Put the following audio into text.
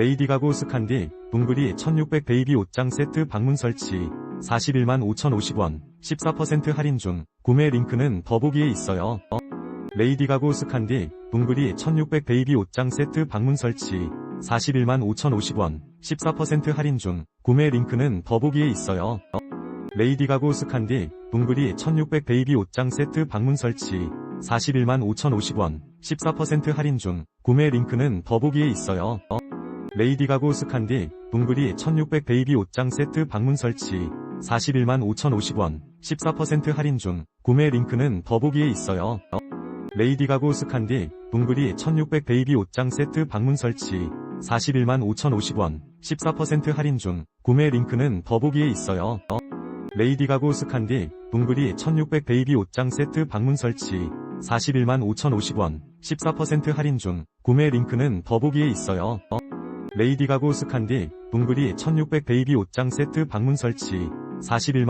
레이디 가고 스칸디, 둥그리 1600 베이비 옷장 세트 방문 설치, 41만 5,050원, 14% 할인 중, 구매 링크는 더보기에 있어요. 어? 레이디 가고 스칸디, 둥그리 1600 베이비 옷장 세트 방문 설치, 41만 5,050원, 14% 할인 중, 구매 링크는 더보기에 있어요. 어? 레이디 가고 스칸디, 둥그리 1600 베이비 옷장 세트 방문 설치, 41만 5,050원, 14% 할인 중, 구매 링크는 더보기에 있어요. 어? 레이디 가고 스칸디, 둥그리 1600 베이비 옷장 세트 방문 설치, 41만 5,050원, 14% 할인 중, 구매 링크는 더보기에 있어요. 어? 레이디 가고 스칸디, 둥그리 1600 베이비 옷장 세트 방문 설치, 41만 5,050원, 14% 할인 중, 구매 링크는 더보기에 있어요. 어? 레이디 가고 스칸디, 둥그리 1600 베이비 옷장 세트 방문 설치, 41만 5,050원, 14% 할인 중, 구매 링크는 더보기에 있어요. 어? 레이디 가고 스칸디, 둥그리 1600 베이비 옷장 세트 방문 설치, 41만